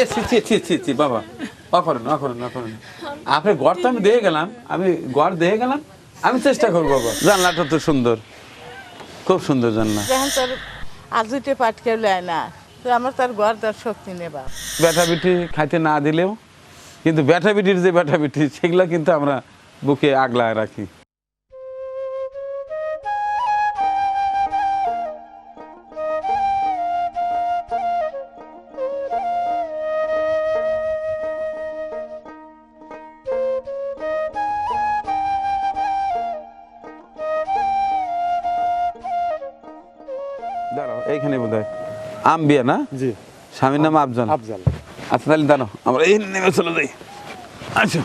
এ ছি ছি ছি ছি ছি বাবা। অকরেন অকরেন অকরেন আপনি গড় তো আমি দিয়ে গেলাম আমি গড় দিয়ে গেলাম আমি চেষ্টা করব বাবা জানলাটা তো সুন্দর। খুব সুন্দর জানলা। তোর আজুতে পাটকে লয় না। তো আমার তার ঘর তার শক্তি নেবা ব্যাটা বিটি খাইতে না দিলেও কিন্তু ব্যাটা বিটির যে ব্যাটা বিটি সেগুলো কিন্তু আমরা বুকে আগলায় রাখি। হয় আম বিয়া না? জি। স্বামীর নাম আফজাল। আফজাল। আচ্ছা তাহলে দাঁড়াও আমরা এই নেমে চলে যাই। আচ্ছা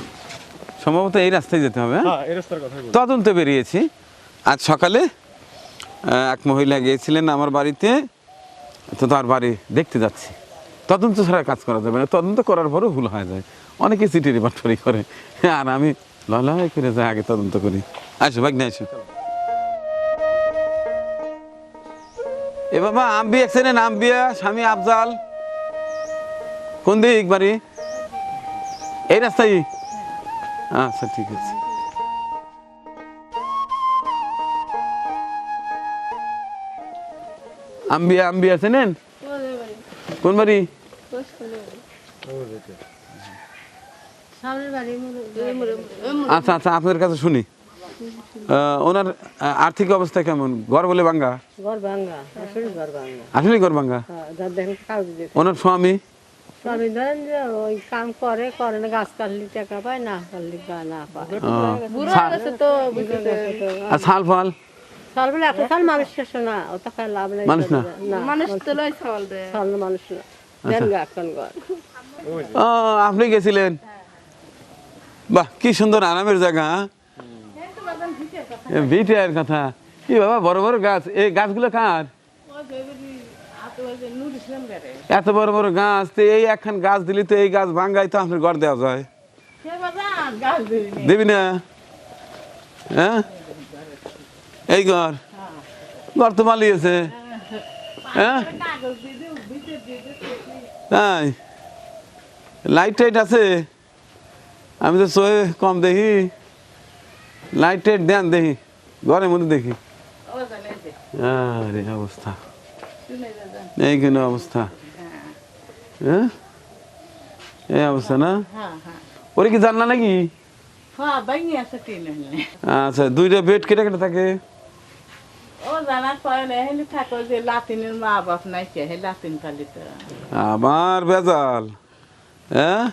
সম্ভবত এই রাস্তায় যেতে হবে হ্যাঁ? হ্যাঁ তদন্তে বেরিয়েছি। আজ সকালে এক মহিলা গিয়েছিলেন আমার বাড়িতে তো তার বাড়ি দেখতে যাচ্ছি। তদন্ত ছাড়া কাজ করা যাবে না। তদন্ত করার পরেও ভুল হয়ে যায়। অনেকে চিঠি রিপার্টরি করে আর আমি ললাই করে যাই আগে তদন্ত করি। আসো ভাগ আসো। এ বাবা আম্বিয়া চেনেন আম্বিয়া স্বামী আফজাল। কোন দিক বাড়ি? এই রাস্তায়? আচ্ছা ঠিক আছে। আম্বিয়া আম্বিয়া চেনেন কোন বাড়ি? আচ্ছা আচ্ছা আপনাদের কাছে শুনি। ওনার আর্থিক অবস্থা কেমন? ঘর বলে বাঙ্গা ভাঙ্গা আসলে ঘর ভাঙ্গা। আসলে ঘর বাঙ্গা হ্যাঁ, দেখেন কাগজ দিতে ওনার স্বামী? সবই ধরেন যে ওই কাম করে করে না গাছ কাটলি টাকা পায় না কাটলি না পায়। হয়ে তো আর ফাল? সাল সাল মানুষ শেষ না ও তো খায় লাভ নেই। মানুষ না? মানুষ তো লয় সাল মানুষ না। দেন গা এখন ঘর। ও আপনি গেছিলেন? বাহ কি সুন্দর আরামের জায়গা ভিটের কথা। কি বাবা বড় বড় গাছ। এই গাছগুলো কার? এত বড় বড় গাছ তো এই একখান গাছ দিলি তো এই গাছ ভাঙ্গাই তো আপনার ঘর দেওয়া যায়। দিবি না। হ্যাঁ এই ঘর। ঘর তো মালিয়েছে হ্যাঁ তাই? লাইট টাইট আছে? আমি তো চোহে কম দেখি। লাইট টাইট দেন দেখি। ঘরের মধ্যে দেখি। আরে অবস্থা। এইখানে অবস্থা। হ্যাঁ। এই অবস্থা না? হ্যাঁ হ্যাঁ। ওরে কি জানলা নাকি? হ্যাঁ আচ্ছা দুইটা বেড কেটে কেটে থাকে। আমার বেজাল হ্যাঁ?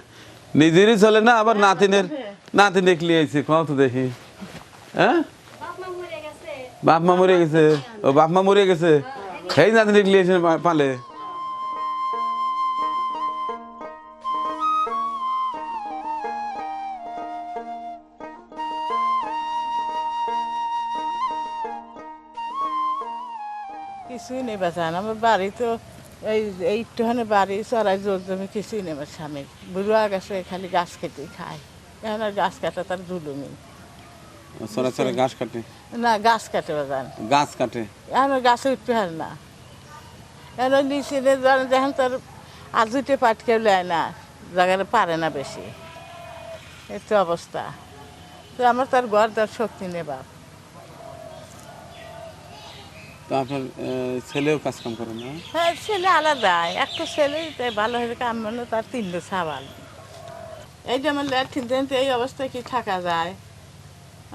নিজেরই চলে না আবার নাতিনের নাতি দেখলি আইছে কত দেখি। হ্যাঁ? বাপ মা মরে গেছে। ও বাপ মা মরে গেছে? সেই নাতি দেখলি পালে। কিছুই নেই বাজান আমার বাড়ি তো এই এইটুখানে বাড়ি চড়াই জোর জমি কিছুই নেই আমার স্বামীর। বুড়া গেছে খালি গাছ কেটে খায়। এখন আর গাছ কাটা তার জুলুমি। সরা সরা গাছ কাটে। না গাছ কাটে বাজান গাছ কাটে। এখন গাছে উঠতে হয় না। এখন নিচে যখন তোর আজুতে পাটকে লয় না জায়গাটা পারে না বেশি। এই তো অবস্থা। তো আমার তার ঘর তার শক্তি নেই বাপ। তো আপনার ছেলেও কাজ কাম করে না? হ্যাঁ ছেলে আলাদা। একটা ছেলে তাই ভালো হয়ে কাম মানে তার তিনটে সাবাল এই যে আমার এই অবস্থায় কি থাকা যায়?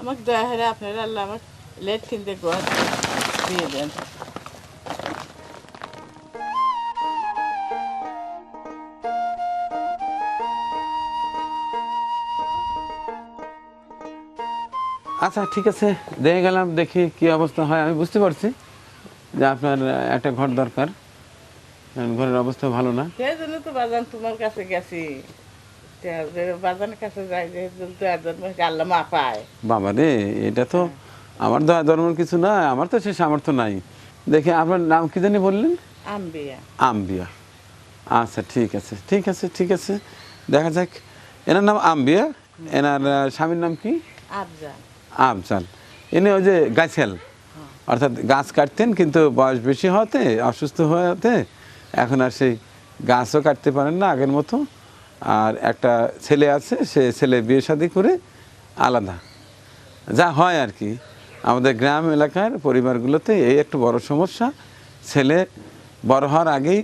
আমাকে দয়া হলে আপনারা আল্লাহ আমার লেট কিনতে ঘর দিয়ে দেন। আচ্ছা ঠিক আছে। দেখে গেলাম দেখি কি অবস্থা হয়। আমি বুঝতে পারছি যে আপনার একটা ঘর দরকার। ঘরের অবস্থা ভালো না। সেই জন্য তো বাজান তোমার কাছে গেছি। বাবা রে এটা তো আমার দয়া ধর্মের কিছু না আমার তো সে সামর্থ্য নাই। দেখে আপনার নাম কি জানি বললেন? আম্বিয়া। আম্বিয়া। আচ্ছা ঠিক আছে ঠিক আছে ঠিক আছে। দেখা যাক এনার নাম আম্বিয়া? এনার স্বামীর নাম কি? আফজান আফজাল। ইনি ওই যে গাছেল অর্থাৎ গাছ কাটতেন কিন্তু বয়স বেশি হওয়াতে অসুস্থ হওয়াতে এখন আর সেই গাছও কাটতে পারেন না আগের মতো। আর একটা ছেলে আছে, সে ছেলে বিয়ে শাদী করে আলাদা। যা হয় আর কি। আমাদের গ্রাম এলাকার পরিবারগুলোতে এই একটা বড় সমস্যা। ছেলে বড় হওয়ার আগেই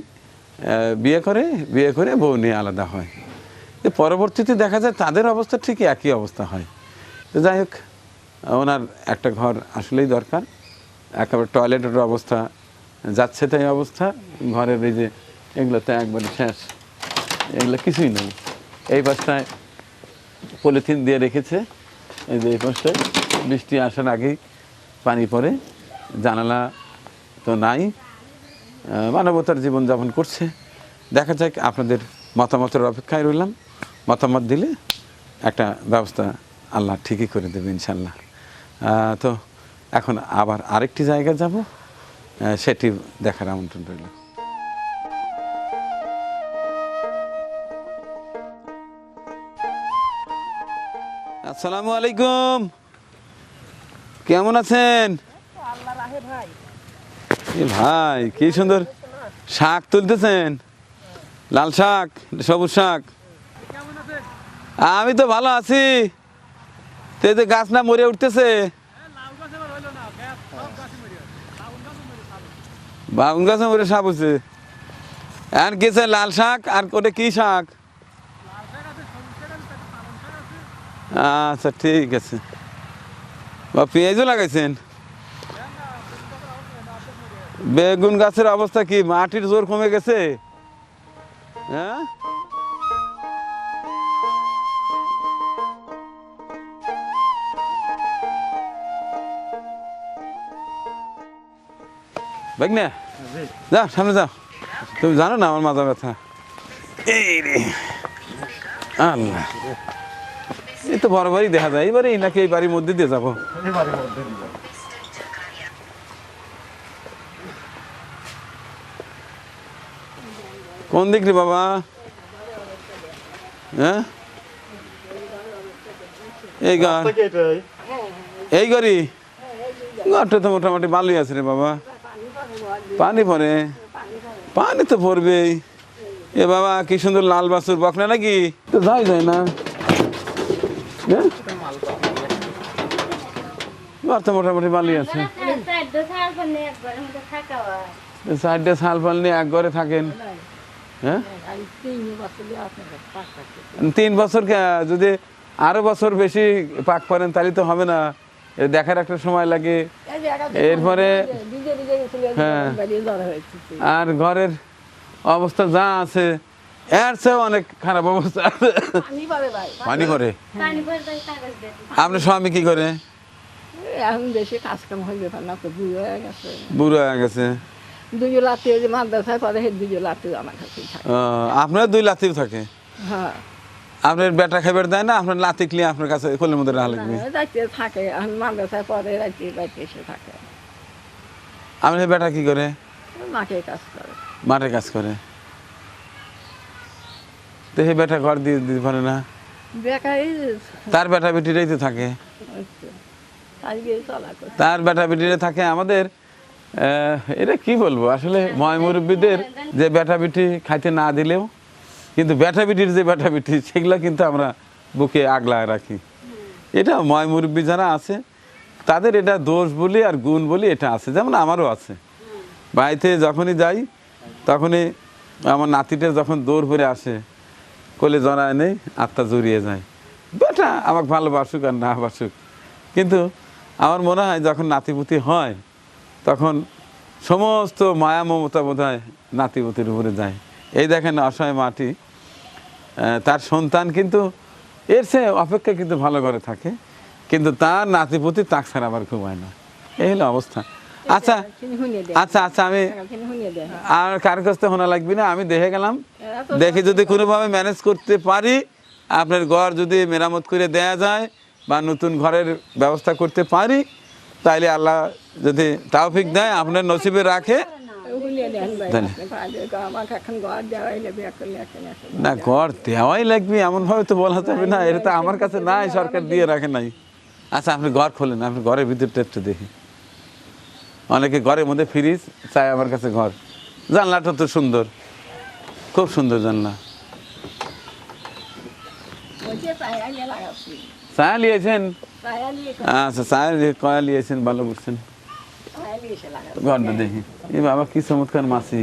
বিয়ে করে বিয়ে করে বউ নিয়ে আলাদা হয়। পরবর্তীতে দেখা যায় তাদের অবস্থা ঠিকই একই অবস্থা হয়। তো যাই হোক, ওনার একটা ঘর আসলেই দরকার। একেবারে টয়লেটের অবস্থা, যাচ্ছে তাই অবস্থা। ঘরের এই যে এগুলোতে একবারে শেষ। এগুলো কিছুই নেই। এই পাশটায় পলিথিন দিয়ে রেখেছে। এই যে এই পাশটায় বৃষ্টি আসার আগেই পানি পড়ে। জানালা তো নাই। মানবতার জীবনযাপন করছে। দেখা যাক আপনাদের মতামতের অপেক্ষায় রইলাম। মতামত দিলে একটা ব্যবস্থা আল্লাহ ঠিকই করে দেবে ইনশাল্লাহ তো এখন আবার আরেকটি জায়গায় যাব। সেটি দেখার আমন্ত্রণ রইল। আসসালামু আলাইকুম। কেমন আছেন? ভাই, কি সুন্দর শাক তুলতেছেন? লাল শাক, সবুজ শাক? আমি তো ভালো আছি। তো গাছ না মরে উঠতেছে। বাগুন গাছে মরে সাপ হচ্ছে আর গেছে লাল শাক? আর কোটে কি শাক? আচ্ছা ঠিক আছে। বা পেঁয়াজও লাগাইছেন? বেগুন গাছের অবস্থা কি? মাটির জোর কমে গেছে? হ্যাঁ? বেগনে যাও, সামনে যাও। তুমি জানো না আমার মাথা ব্যথা? এই রে। আল্লাহ। এই তো বড় বাড়ি দেখা যায়। এইবারে নাকি এই বাড়ির মধ্যে দিয়ে যাব। কোন দিক রে বাবা? হ্যাঁ? এই ঘর এই গড়ি? ঘরটা তো মোটামুটি ভালোই আছে রে বাবা। পানি পড়ে। পানি তো পড়বেই। এ বাবা কি সুন্দর লাল বাসুর বকনা নাকি? তো যাই যায় না? ঘর তো মোটামুটি ভালোই আছে। সাইডে শাল ফাল নিয়ে এক ঘরে থাকেন। হ্যাঁ? তিন বছর যদি আরও বছর বেশি পাক করেন তাহলে তো হবে না। দেখার একটা সময় লাগে। এরপরে হ্যাঁ। আর ঘরের অবস্থা যা আছে এর চেয়েও অনেক খারাপ অবস্থা পানি করে আপনার স্বামী কি করে? এখন বেশি কাজ কাম হয়ে যেত না তো বুড়ো হয়ে গেছে। বুড়ো হয়ে গেছে। দুজো লাতি যে মাদ্রাসায় পরে লাতি আমার কাছে আপনার দুই লাতিও থাকে? হ্যাঁ। আপনার বেটা খাবার দেয় না? আপনার লাতি ক্লিয়ে আপনার কাছে কোলের মধ্যে রাখা লাগবে? রাইতে থাকে এখন মাদ্রাসায় পরে রাইতে রাইতে এসে থাকে। আপনার বেটা কি করে? মাকে কাজ করে। মাঠে কাজ করে। তো বেটা ঘর দিয়ে দিতে পারে না। তার বেটা বেটিরাই তো থাকে। তার বেটা বেটিরা থাকে আমাদের। এটা কি বলব? আসলে ময় মুরব্বীদের যে বেটা বেটি খাইতে না দিলেও কিন্তু বেটা বেটির যে বেটা বেটি সেগুলো কিন্তু আমরা বুকে আগলা রাখি। এটা ময় মুরব্বী যারা আছে তাদের এটা দোষ বলি আর গুণ বলি এটা আছে যেমন আমারও আছে। বাড়িতে যখনই যাই তখনই আমার নাতিটা যখন দৌড় করে আসে কোলে জড়ায় নেই, আত্মা জড়িয়ে যায়। বেটা, আমাকে ভালোবাসুক আর না বাসুক। কিন্তু আমার মনে হয় যখন নাতিপুতি হয়, তখন সমস্ত মায়া মমতা বোধ হয় নাতিপুতির উপরে যায়। এই দেখেন অসহায় মাটি তার সন্তান কিন্তু এর সে অপেক্ষা কিন্তু ভালো করে থাকে। কিন্তু তার নাতিপুতি তাক ছাড়া আবার ঘুমায় না। এই হলো অবস্থা। আচ্ছা আচ্ছা আচ্ছা আমি শুনিয়ে দেয় আর কার কাছ থেকে হোনা লাগবে না? আমি দেখে গেলাম। দেখি যদি কোনোভাবে ম্যানেজ করতে পারি আপনার ঘর যদি মেরামত করে দেয়া যায় বা নতুন ঘরের ব্যবস্থা করতে পারি তাইলে আল্লাহ যদি তাওফিক দেয় আপনার নসিবে রাখে। না ঘর দেওয়াই লাগবে এমনভাবে তো বলা যাবে না। এটা তো আমার কাছে নাই সরকার দিয়ে রাখে নাই। আচ্ছা আপনি ঘর খোলেন আপনি ঘরের ভিতরটা একটু দেখি। অনেকে ঘরের মধ্যে ফ্রিজ চায় আমার কাছে ঘর। জানলাটা তো সুন্দর। খুব সুন্দর জানলা। চা নিয়েছেন আচ্ছা নিয়ে কয়া নিয়েছেন ভালো করছেন ঘরটা দেখি। এ বাবা কি চমৎকার মাছি।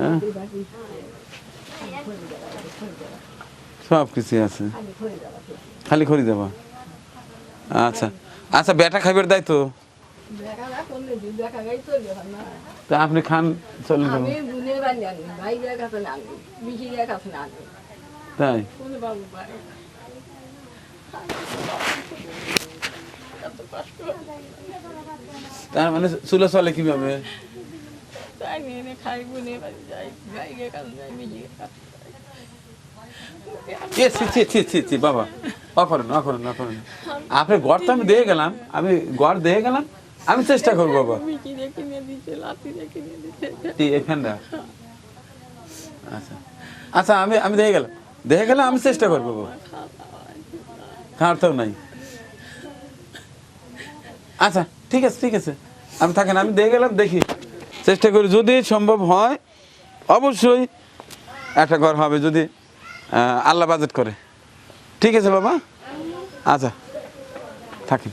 হ্যাঁ? সব কিছু আছে। খালি খড়ি দেবা। আচ্ছা। আচ্ছা বেটা খাইবার দায় তো আপনি খান চলেন যাব। আমি বুনে বানি আনি ভাইয়ের কাছে না আনি বিশিরের কাছে না আনি। তাই? তার মানে চুলো চলে কীভাবে? বাবা অকরেন অকরেন অকরেন আপনি গড় তো আমি দিয়ে গেলাম আমি গড় দিয়ে গেলাম আমি চেষ্টা করব বাবা। এখানটা? আচ্ছা। আচ্ছা আমি আমি দেখে গেলাম। দেখে গেলাম আমি চেষ্টা করব বাবা। খাওয়ারতেও নাই। আচ্ছা ঠিক আছে ঠিক আছে। আমি থাকেন আমি দেখে গেলাম দেখি। চেষ্টা করি যদি সম্ভব হয় অবশ্যই একটা ঘর হবে যদি আল্লাহ বাজেট করে। ঠিক আছে বাবা? আচ্ছা। থাকেন।